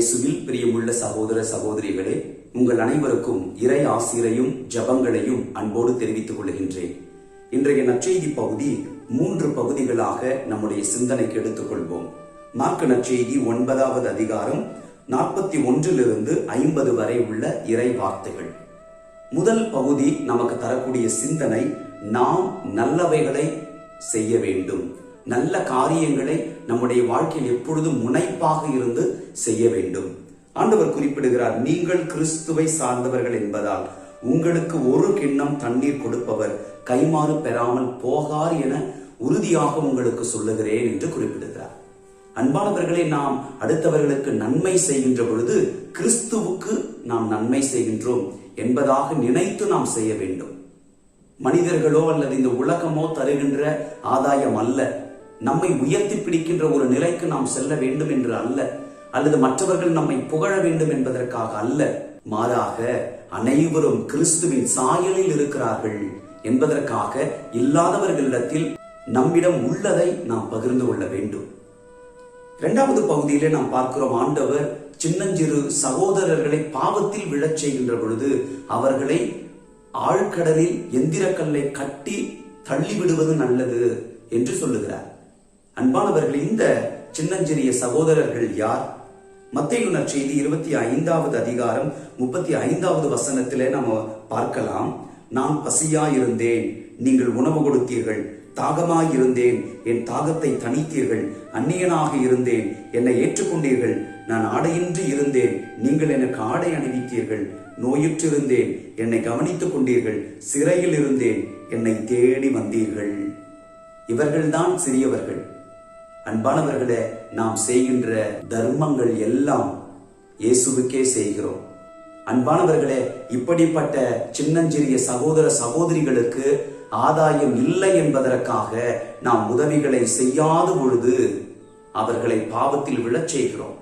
இயேசுவில் பிரியமுள்ள சகோதர சகோதரிகளே உங்கள் அனைவருக்கும் இறை ஆசிரையும் ஜபங்களையும் அன்போடு தெரிவித்துக் கொள்கின்றேன். இன்றைய நற்செய்தி பகுதி மூன்று பகுதிகளாக நம்முடைய சிந்தனைக்கு எடுத்துக்கொள்வோம். மார்க்க நற்செய்தி ஒன்பதாவது அதிகாரம் நாற்பத்தி ஒன்றிலிருந்து ஐம்பது வரை உள்ள இறை வார்த்தைகள். முதல் பகுதி நமக்கு தரக்கூடிய சிந்தனை நாம் நல்லவைகளை செய்ய வேண்டும். நல்ல காரியங்களை நம்முடைய வாழ்க்கையில் எப்பொழுதும் முனைப்பாக இருந்து செய்ய வேண்டும். ஆண்டவர் குறிப்பிடுகிறார் நீங்கள் கிறிஸ்துவை சார்ந்தவர்கள் என்பதால் உங்களுக்கு ஒரு கிண்ணம் தண்ணீர் கொடுப்பவர் கைமாறு பெறாமல் போகார் என உறுதியாக உங்களுக்கு சொல்லுகிறேன் என்று குறிப்பிடுகிறார். அன்பானவர்களை நாம் அடுத்தவர்களுக்கு நன்மை செய்கின்ற பொழுது கிறிஸ்துவுக்கு நாம் நன்மை செய்கின்றோம் என்பதாக நினைத்து நாம் செய்ய வேண்டும். மனிதர்களோ அல்லது இந்த உலகமோ தருகின்ற ஆதாயம் அல்ல. நம்மை உயர்த்தி பிடிக்கின்ற ஒரு நிலைக்கு நாம் செல்ல வேண்டும் என்று அல்ல அல்லது மற்றவர்கள் நம்மை புகழ வேண்டும் என்பதற்காக அல்ல. மாறாக அனைவரும் கிறிஸ்துவின் சாயலில் இருக்கிறார்கள் என்பதற்காக இல்லாதவர்களிடத்தில் நம்மிடம் உள்ளதை நாம் பகிர்ந்து கொள்ள வேண்டும். இரண்டாவது பகுதியிலே நாம் பார்க்கிறோம் ஆண்டவர் சின்னஞ்சிறு சகோதரர்களை பாவத்தில் விழச் செய்கின்ற பொழுது அவர்களை ஆழ்கடலில் எந்திரக்கல்லை கட்டி தள்ளிவிடுவது நல்லது என்று சொல்லுகிறார். அன்பானவர்கள் இந்த சின்னஞ்சிறிய சகோதரர்கள் யார்? மத்திய நற்செய்தி இருபத்தி ஐந்தாவது அதிகாரம் முப்பத்தி ஐந்தாவது வசனத்திலே நாம பார்க்கலாம். நான் பசியாயிருந்தேன் நீங்கள் உணவு கொடுத்தீர்கள். தாகமாயிருந்தேன் என் தாகத்தை தணித்தீர்கள். அந்நியனாக இருந்தேன் என்னை ஏற்றுக்கொண்டீர்கள். நான் ஆடையின்றி இருந்தேன் நீங்கள் எனக்கு ஆடை அணிவித்தீர்கள். நோயுற்றிருந்தேன் என்னை கவனித்துக் கொண்டீர்கள். சிறையில் இருந்தேன் என்னை தேடி வந்தீர்கள். இவர்கள்தான் சிறியவர்கள். அன்பானவர்களே நாம் செய்கின்ற தர்மங்கள் எல்லாம் இயேசுவுக்கே செய்கிறோம். அன்பானவர்களே இப்படிப்பட்ட சின்னஞ்சிறிய சகோதர சகோதரிகளுக்கு ஆதாயம் இல்லை என்பதற்காக நாம் உதவிகளை செய்யாத பொழுது அவர்களை பாவத்தில் விழச் செய்கிறோம்.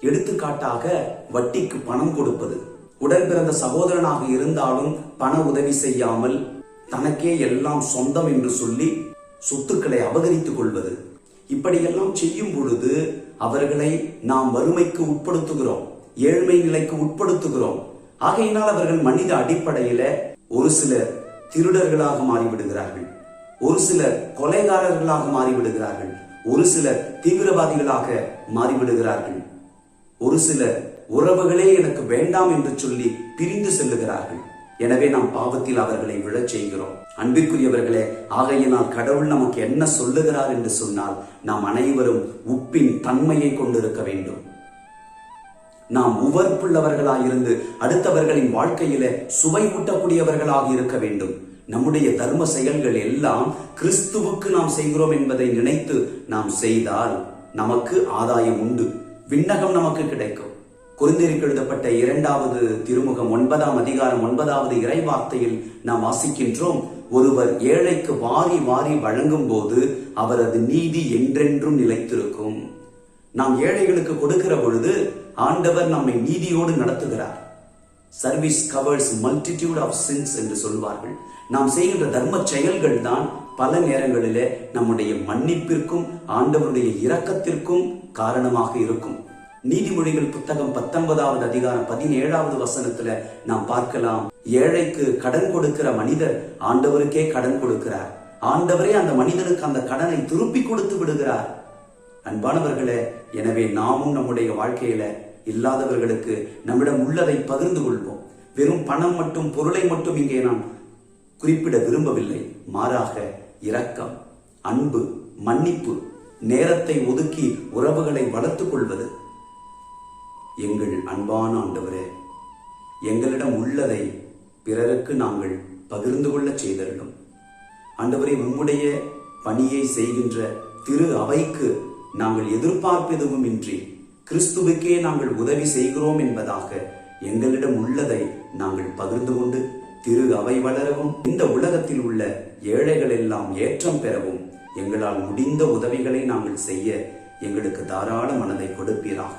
எடுத்துக்காட்டாக வட்டிக்கு பணம் கொடுப்பது. உடன் பிறந்த சகோதரனாக இருந்தாலும் பண உதவி செய்யாமல் தனக்கே எல்லாம் சொந்தம் என்று சொல்லி சொத்துக்களை அபகரித்துக் கொள்வது. இப்படியெல்லாம் செய்யும் பொழுது அவர்களை நாம் வறுமைக்கு உட்படுத்துகிறோம் ஏழ்மை நிலைக்கு உட்படுத்துகிறோம். ஆகையினால் அவர்கள் மனித அடிப்படையில ஒரு சிலர் திருடர்களாக மாறிவிடுகிறார்கள் ஒரு சிலர் கொலைகாரர்களாக மாறிவிடுகிறார்கள் ஒரு சிலர் தீவிரவாதிகளாக மாறிவிடுகிறார்கள். ஒரு சிலர் உறவுகளே எனக்கு வேண்டாம் என்று சொல்லி பிரிந்து செல்லுகிறார்கள். எனவே நாம் பாவத்தில் அவர்களை விழச் செய்கிறோம். அன்பிற்குரியவர்களே ஆகையினால் கடவுள் நமக்கு என்ன சொல்லுகிறார் என்று சொன்னால் நாம் அனைவரும் உப்பின் தன்மையை கொண்டிருக்க வேண்டும். நாம் உவர்ப்புள்ளவர்களாயிருந்து அடுத்தவர்களின் வாழ்க்கையில சுவை ஊட்டக்கூடியவர்களாக இருக்க வேண்டும். நம்முடைய தர்ம செயல்கள் எல்லாம் கிறிஸ்துவுக்கு நாம் செய்கிறோம் என்பதை நினைத்து நாம் செய்தால் நமக்கு ஆதாயம் உண்டு. விண்ணகம் நமக்கு கிடைக்கும். குருந்திற்கு எழுதப்பட்ட இரண்டாவது திருமுகம் ஒன்பதாம் அதிகாரம் ஒன்பதாவது இறை வார்த்தையில் நாம் வாசிக்கின்றோம். ஒருவர் ஏழைக்கு வாரி வாரி வழங்கும் போது அவரது நீதி என்றென்றும் நிலைத்திருக்கும். நாம் ஏழைகளுக்கு கொடுக்கிற பொழுது ஆண்டவர் நம்மை நீதியோடு நடத்துகிறார். Service covers multitude of sins என்று சொல்வார்கள். நாம் செய்கின்ற தர்ம செயல்கள் தான் பல நேரங்களிலே நம்முடைய மன்னிப்பிற்கும் ஆண்டவருடைய இரக்கத்திற்கும் காரணமாக இருக்கும். நீதிமொழிகள் புத்தகம் பத்தொன்பதாவது அதிகாரம் பதினேழாவது வசனத்துல நாம் பார்க்கலாம். ஏழைக்கு கடன் கொடுக்கிற மனிதர் ஆண்டவருக்கே கடன் கொடுக்கிறார். ஆண்டவரே அந்த மனிதனுக்கு அந்த கடனை திருப்பி கொடுத்து விடுகிறார். அன்பானவர்களே எனவே நாமும் நம்முடைய வாழ்க்கையில இல்லாதவர்களுக்கு நம்மிடம் உள்ளதை பகிர்ந்து கொள்வோம். வெறும் பணம் மட்டும் பொருளை மட்டும் இங்கே நான் குறிப்பிட விரும்பவில்லை. மாறாக இரக்கம் அன்பு மன்னிப்பு நேரத்தை ஒதுக்கி உறவுகளை வளர்த்துக் கொள்வது. எங்கள் அன்பான ஆண்டவரே எங்களிடம் உள்ளதை பிறருக்கு நாங்கள் பகிர்ந்து கொள்ளச் செய்தருளும். ஆண்டவரே உம்முடைய பணியை செய்கின்ற திரு அவைக்கு நாங்கள் எதிர்பார்ப்பெதுவும் இன்றி கிறிஸ்துவுக்கே நாங்கள் உதவி செய்கிறோம் என்பதாக எங்களிடம் உள்ளதை நாங்கள் பகிர்ந்து கொண்டு திரு அவை வளரவும் இந்த உலகத்தில் உள்ள ஏழைகள் எல்லாம் ஏற்றம் பெறவும் எங்களால் முடிந்த உதவிகளை நாங்கள் செய்ய எங்களுக்கு தாராள மனதை கொடுப்பீராக.